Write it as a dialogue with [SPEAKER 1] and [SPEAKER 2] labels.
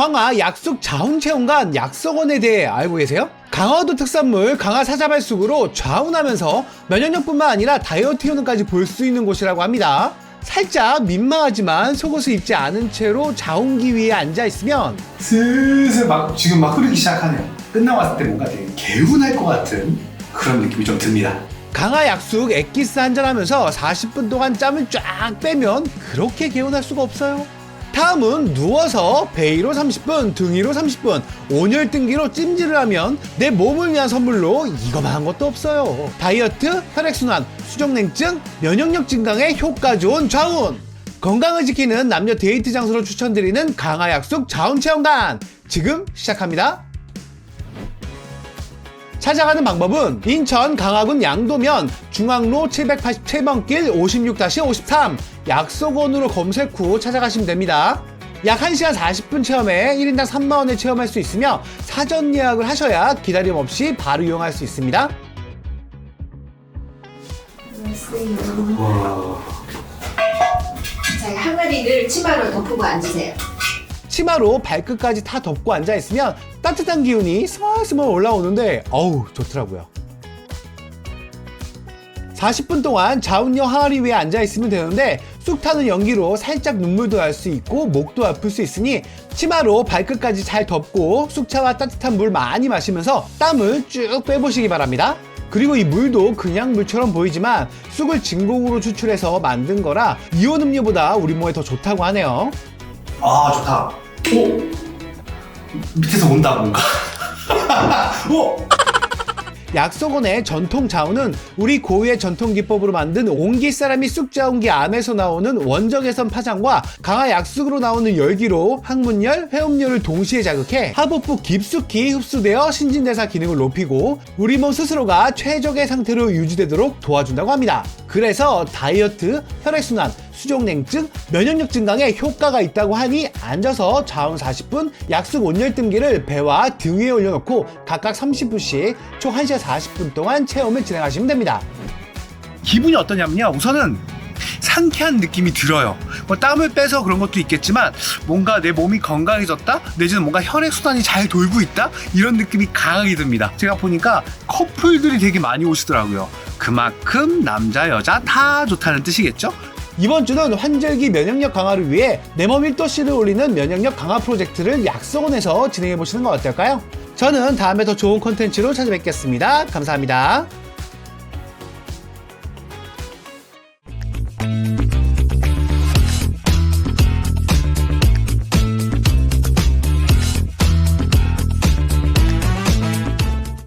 [SPEAKER 1] 광화 약숙 자운체험관 약석원에 대해 알고 계세요? 강화도 특산물 강화 사자발쑥으로 좌운하면서 면역력뿐만 아니라 다이어트 효능까지 볼 수 있는 곳이라고 합니다. 살짝 민망하지만 속옷을 입지 않은 채로 자운기 위에 앉아 있으면
[SPEAKER 2] 슬슬 막 지금 막 흐르기 시작하네요. 끝나고 왔을 때 뭔가 되게 개운할 것 같은 그런 느낌이 좀 듭니다.
[SPEAKER 1] 강화 약숙 액기스 한잔하면서 40분 동안 짬을 쫙 빼면 그렇게 개운할 수가 없어요. 다음은 누워서 배 위로 30분, 등 위로 30분, 온열 등기로 찜질을 하면 내 몸을 위한 선물로 이거만 한 것도 없어요. 다이어트, 혈액순환, 수족냉증, 면역력 증강에 효과 좋은 좌운. 건강을 지키는 남녀 데이트 장소로 추천드리는 강화 약숙 자운 체험관. 지금 시작합니다. 찾아가는 방법은 인천 강화군 양도면 중앙로 787번길 56-53 약속원으로 검색 후 찾아가시면 됩니다. 약 1시간 40분 체험에 1인당 3만원에 체험할 수 있으며 사전 예약을 하셔야 기다림 없이 바로 이용할 수 있습니다.
[SPEAKER 2] 와.
[SPEAKER 3] 자, 항아리를 치마로 덮고 앉으세요.
[SPEAKER 1] 치마로 발끝까지 다 덮고 앉아 있으면 따뜻한 기운이 스멀스멀 올라오는데 어우 좋더라고요. 40분 동안 자운형 항아리 위에 앉아 있으면 되는데 쑥 타는 연기로 살짝 눈물도 날 수 있고 목도 아플 수 있으니 치마로 발끝까지 잘 덮고 쑥차와 따뜻한 물 많이 마시면서 땀을 쭉 빼보시기 바랍니다. 그리고 이 물도 그냥 물처럼 보이지만 쑥을 진공으로 추출해서 만든 거라 이온 음료보다 우리 몸에 더 좋다고 하네요.
[SPEAKER 2] 아 좋다. 오 밑에서 온다 뭔가. 오
[SPEAKER 1] 약속원의 전통 자우는 우리 고유의 전통 기법으로 만든 옹기 사람이 쑥자운기 안에서 나오는 원적외선 파장과 강화 약숙으로 나오는 열기로 항문열, 회음열을 동시에 자극해 하복부 깊숙이 흡수되어 신진대사 기능을 높이고 우리 몸 스스로가 최적의 상태로 유지되도록 도와준다고 합니다. 그래서 다이어트, 혈액순환, 수족냉증, 면역력 증강에 효과가 있다고 하니 앉아서 자운 40분, 약숙 온열 등기를 배와 등 위에 올려놓고 각각 30분씩 총 1시간 40분 동안 체험을 진행하시면 됩니다.
[SPEAKER 2] 기분이 어떠냐면요. 우선은 상쾌한 느낌이 들어요. 뭐 땀을 빼서 그런 것도 있겠지만 뭔가 내 몸이 건강해졌다? 내지는 뭔가 혈액순환이 잘 돌고 있다? 이런 느낌이 강하게 듭니다. 제가 보니까 커플들이 되게 많이 오시더라고요. 그만큼 남자, 여자 다 좋다는 뜻이겠죠?
[SPEAKER 1] 이번 주는 환절기 면역력 강화를 위해 내몸 1도씨를 올리는 면역력 강화 프로젝트를 약속원에서 진행해보시는 건 어떨까요? 저는 다음에 더 좋은 컨텐츠로 찾아뵙겠습니다. 감사합니다.